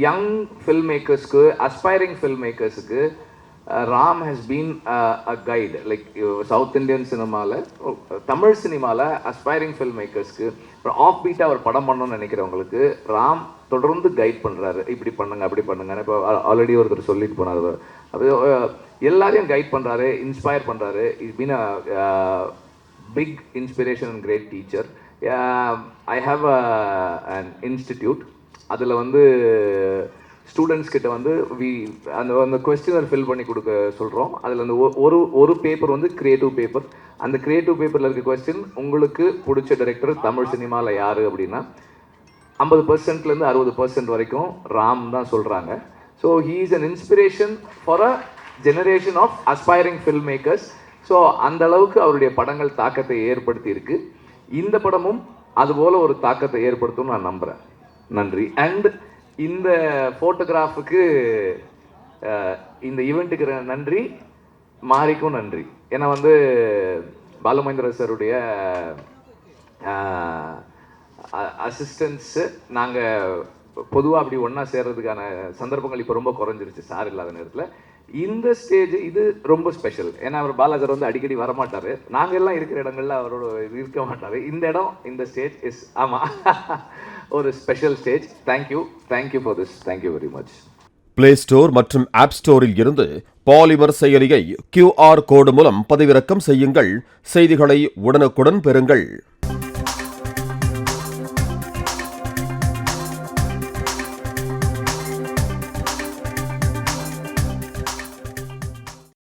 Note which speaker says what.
Speaker 1: Young film மேக்கர்ஸ்க்கு aspiring film மேக்கர்ஸுக்கு Ram has been a guide like south Indian சினிமாவில் தமிழ் சினிமாவில் aspiring film மேக்கர்ஸ்க்கு அப்புறம் of பீட்டாக ஒரு படம் பண்ணணும்னு நினைக்கிறவங்களுக்கு ராம் தொடர்ந்து கைட் பண்ணுறாரு இப்படி பண்ணுங்க அப்படி பண்ணுங்க இப்போ ஆல்ரெடி ஒருத்தர் சொல்லிட்டு போனார் அது எல்லாரையும் கைட் பண்ணுறாரு இன்ஸ்பயர் பண்ணுறாரு is been a big inspiration and great teacher I have have a, an. அதில் வந்து ஸ்டூடெண்ட்ஸ் கிட்ட வந்து வி அந்த அந்த கொஸ்டினர் ஃபில் பண்ணி கொடுக்க சொல்கிறோம் அதில் அந்த ஒ- ஒரு ஒரு பேப்பர் வந்து க்ரியேட்டிவ் பேப்பர் அந்த க்ரியேட்டிவ் பேப்பரில் இருக்க கொஸ்டின் உங்களுக்கு பிடிச்ச டைரக்டர் தமிழ் சினிமாவில் யார் அப்படின்னா ஐம்பது பர்சன்ட்லேருந்து அறுபது பர்சன்ட் வரைக்கும் ராம் தான் சொல்கிறாங்க so he is an inspiration for a generation of aspiring film makers so அந்த அளவுக்கு அவருடைய படங்கள் தாக்கத்தை ஏற்படுத்தியிருக்கு இந்த படமும் அதுபோல் ஒரு தாக்கத்தை ஏற்படுத்தும்னு நான் நம்புகிறேன் நன்றி. அண்ட் இந்த ஃபோட்டோகிராஃபுக்கு இந்த ஈவெண்ட்டுக்கு நன்றி மாரிக்கும் நன்றி. ஏன்னா வந்து பாலமகேந்திர சாருடைய அசிஸ்டன்ஸு நாங்கள் பொதுவாக அப்படி ஒன்றா சேர்றதுக்கான சந்தர்ப்பங்கள் இப்போ ரொம்ப குறைஞ்சிருச்சு சார் இல்லாத நேரத்தில். இந்த ஸ்டேஜ் இது ரொம்ப ஸ்பெஷல் ஏன்னா அவர் பாலாஜர் வந்து அடிக்கடி வரமாட்டார். நாங்கள் எல்லாம் இருக்கிற இடங்கள்ல அவரோட இருக்க மாட்டார். இந்த இடம் இந்த ஸ்டேஜ் இஸ் ஆமாம் ஒரு special stage thank you thank you for this thank you very much
Speaker 2: play store மற்றும் ஆப் ஸ்டோரில் இருந்து பாலிமர் செயலியை கியூஆர் கோடு மூலம் பதிவிறக்கம் செய்யுங்கள். செய்திகளை உடனுக்குடன் பெறுங்கள்.